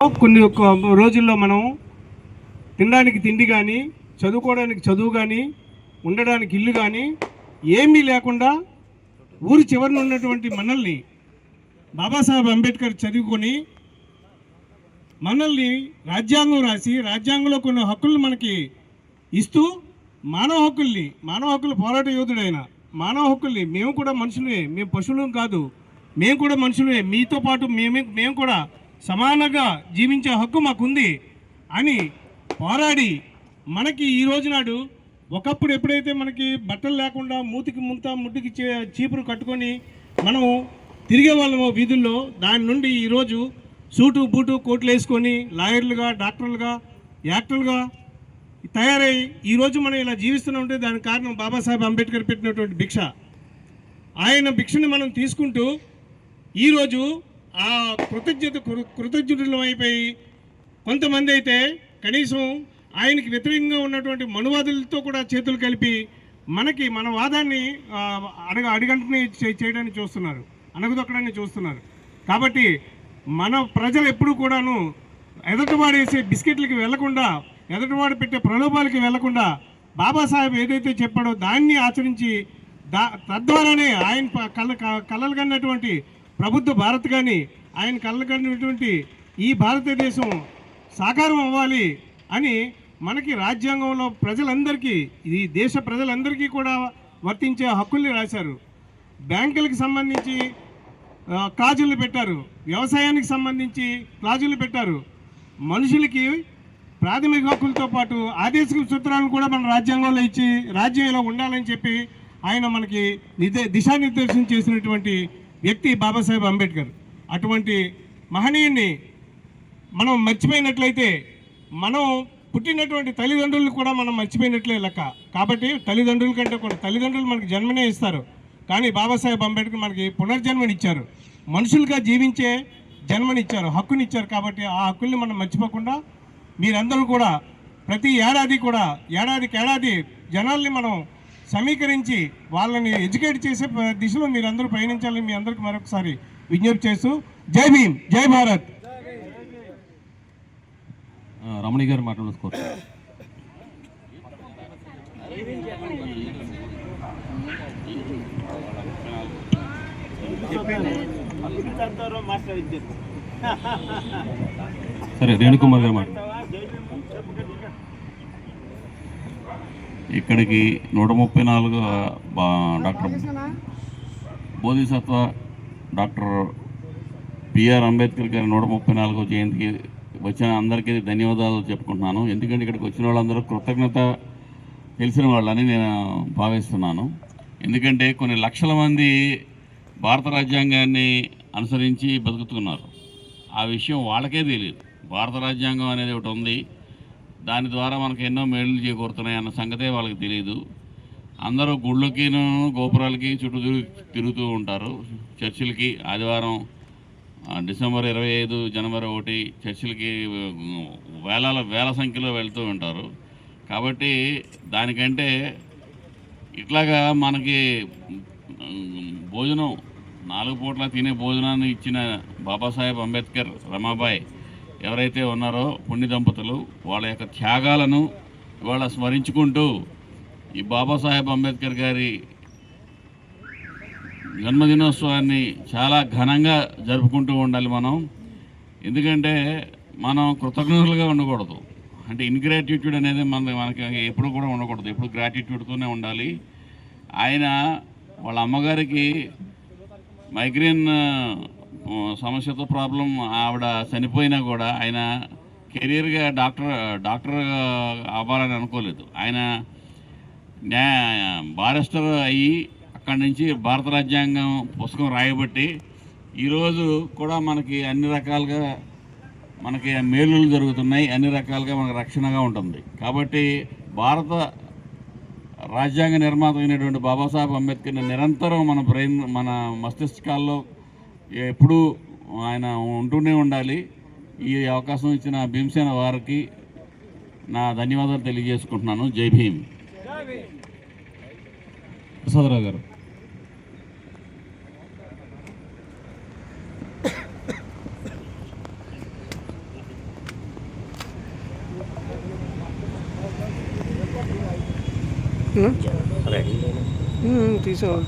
కొన్ని ఒక రోజుల్లో మనం తినడానికి తిండి కానీ చదువుకోవడానికి చదువు కానీ ఉండడానికి ఇల్లు కానీ ఏమీ లేకుండా ఊరి చివరన ఉన్నటువంటి మనల్ని బాబాసాహెబ్ అంబేద్కర్ చదువుకొని మనల్ని రాజ్యాంగం రాసి రాజ్యాంగంలో కొన్ని హక్కులు మనకి ఇస్తూ మానవ హక్కుల్ని మానవ హక్కుల పోరాట యోధుడైన మానవ హక్కుల్ని మేము కూడా మనుషులే మేము పశువులం కాదు మేము కూడా మనుషులే మీతో పాటు మేమే మేము కూడా సమానంగా జీవించే హక్కు మాకుంది అని పోరాడి మనకి ఈ రోజు నాడు ఒకప్పుడు ఎప్పుడైతే మనకి బట్టలు లేకుండా మూతికి ముంత ముడ్డుకి చే- చీపురు కట్టుకొని మనం తిరిగే వాళ్ళము వీధుల్లో దాని నుండి ఈరోజు సూటు బూటు కోట్లు వేసుకొని లాయర్లుగా డాక్టర్లుగా యాక్టర్లుగా తయారై ఈరోజు మనం ఇలా జీవిస్తున్నామంటే దానికి కారణం బాబాసాహెబ్ అంబేద్కర్ పెట్టినటువంటి భిక్ష. ఆయన భిక్షని మనం తీసుకుంటూ ఈరోజు ఆ కృతజ్ఞత కృ- కృతజ్ఞతలు అయిపోయి కొంతమంది అయితే కనీసం ఆయనకి వ్యతిరేకంగా ఉన్నటువంటి మనువాదులతో కూడా చేతులు కలిపి మనకి మన వాదాన్ని అడగ అడిగంటని చేయడానికి చూస్తున్నారు. అనగదొక్కడాన్ని చూస్తున్నారు. కాబట్టి మన ప్రజలు ఎప్పుడు కూడాను ఎదటివాడు వేసే బిస్కెట్లకి వెళ్ళకుండా ఎదటివాడు పెట్టే ప్రలోభాలకి వెళ్ళకుండా బాబాసాహెబ్ ఏదైతే చెప్పాడో దాన్ని ఆచరించి దా తద్వారానే ఆయన కళ్ళ క- కళ్ళలు కన్నటువంటి ప్రభుత్వ భారత్ కానీ ఆయన కళ్ళ కన్నటువంటి ఈ భారతదేశం సాకారం అవ్వాలి అని మనకి రాజ్యాంగంలో ప్రజలందరికీ ఈ దేశ ప్రజలందరికీ కూడా వర్తించే హక్కుల్ని రాశారు. బ్యాంకులకు సంబంధించి క్లాజులు పెట్టారు. వ్యవసాయానికి సంబంధించి క్లాజులు పెట్టారు. మనుషులకి ప్రాథమిక హక్కులతో పాటు ఆదేశిక సూత్రాలను కూడా మన రాజ్యాంగంలో ఇచ్చి రాజ్యం ఇలా ఉండాలని చెప్పి ఆయన మనకి నిదే దిశానిర్దేశం చేసినటువంటి వ్యక్తి బాబాసాహెబ్ అంబేద్కర్ అటువంటి మహనీయుణ్ణి మనం మర్చిపోయినట్లయితే మనం పుట్టినటువంటి తల్లిదండ్రులు కూడా మనం మర్చిపోయినట్లే లెక్క. కాబట్టి తల్లిదండ్రుల కంటే కూడా తల్లిదండ్రులు మనకి జన్మనే ఇస్తారు. కానీ బాబాసాహెబ్ అంబేద్కర్ మనకి పునర్జన్మనిచ్చారు. మనుషులుగా జీవించే జన్మనిచ్చారు హక్కునిచ్చారు కాబట్టి ఆ హక్కుల్ని మనం మర్చిపోకుండా మీరందరూ కూడా ప్రతి ఏడాది కూడా ఏడాదికి ఏడాది జనాల్ని మనం సమీకరించి వాళ్ళని ఎడ్యుకేట్ చేసే దిశలో మీరందరూ పయనించాలని మీ అందరికి మరొకసారి విజ్ఞప్తి చేస్తూ జై భీమ్ జై భారత్. రమణి గారు మాట్లాడుకోరు సరే రేణుకుమార్ గారు మాట ఇక్కడికి నూట ముప్పై నాలుగు doctor Bodhisattva doctor B R Ambedkar గారి నూట ముప్పై నాలుగో జయంతికి వచ్చిన అందరికీ ధన్యవాదాలు చెప్పుకుంటున్నాను. ఎందుకంటే ఇక్కడికి వచ్చిన వాళ్ళందరూ కృతజ్ఞత తెలిసిన వాళ్ళని నేను భావిస్తున్నాను. ఎందుకంటే కొన్ని లక్షల మంది భారత రాజ్యాంగాన్ని అనుసరించి బతుకుతున్నారు. ఆ విషయం వాళ్ళకే తెలియదు భారత రాజ్యాంగం అనేది ఒకటి ఉంది. దాని ద్వారా మనకు ఎన్నో మేళ్ళు చేకూరుతున్నాయి అన్న సంగతే వాళ్ళకి తెలియదు అందరూ గుళ్ళకిను గోపురాలకి చుట్టూ తిరుగు తిరుగుతూ ఉంటారు. చర్చిలకి ఆదివారం డిసెంబర్ ఇరవై ఐదు జనవరి ఒకటి చర్చిలకి వేలాల వేల సంఖ్యలో వెళ్తూ ఉంటారు. కాబట్టి దానికంటే ఇట్లాగా మనకి భోజనం నాలుగు పూట్ల తినే భోజనాన్ని ఇచ్చిన బాబాసాహెబ్ అంబేద్కర్ రమాబాయ్ ఎవరైతే ఉన్నారో పుణ్య దంపతులు వాళ్ళ యొక్క త్యాగాలను ఇవాళ స్మరించుకుంటూ ఈ బాబాసాహెబ్ అంబేద్కర్ గారి జన్మదినోత్సవాన్ని చాలా ఘనంగా జరుపుకుంటూ ఉండాలి మనం. ఎందుకంటే మనం కృతజ్ఞతలుగా ఉండకూడదు. అంటే ఇన్గ్రాటిట్యూడ్ అనేది మన మనకి ఎప్పుడు కూడా ఉండకూడదు. ఎప్పుడు గ్రాటిట్యూడ్తోనే ఉండాలి. ఆయన వాళ్ళ అమ్మగారికి మైగ్రేన్ సమస్యతో ప్రాబ్లం ఆవిడ చనిపోయినా కూడా ఆయన కెరీర్గా డాక్టర్ డాక్టర్ అవ్వాలని అనుకోలేదు. ఆయన న్యాయ బారిస్టర్ అయ్యి అక్కడి నుంచి భారత రాజ్యాంగం పుస్తకం రాయబట్టి ఈరోజు కూడా మనకి అన్ని రకాలుగా మనకి మేలులు జరుగుతున్నాయి. అన్ని రకాలుగా మనకు రక్షణగా ఉంటుంది. కాబట్టి భారత రాజ్యాంగ నిర్మాత అయినటువంటి బాబాసాహెబ్ అంబేద్కర్ని నిరంతరం మన బ్రెయిన్ మన మస్తిష్కాల్లో ఎప్పుడూ ఆయన ఉంటూనే ఉండాలి. ఈ అవకాశం ఇచ్చిన భీమసేన వారికి నా ధన్యవాదాలు తెలియజేసుకుంటున్నాను. జై భీమ్. ప్రసాదరావు గారు. తీసుకో.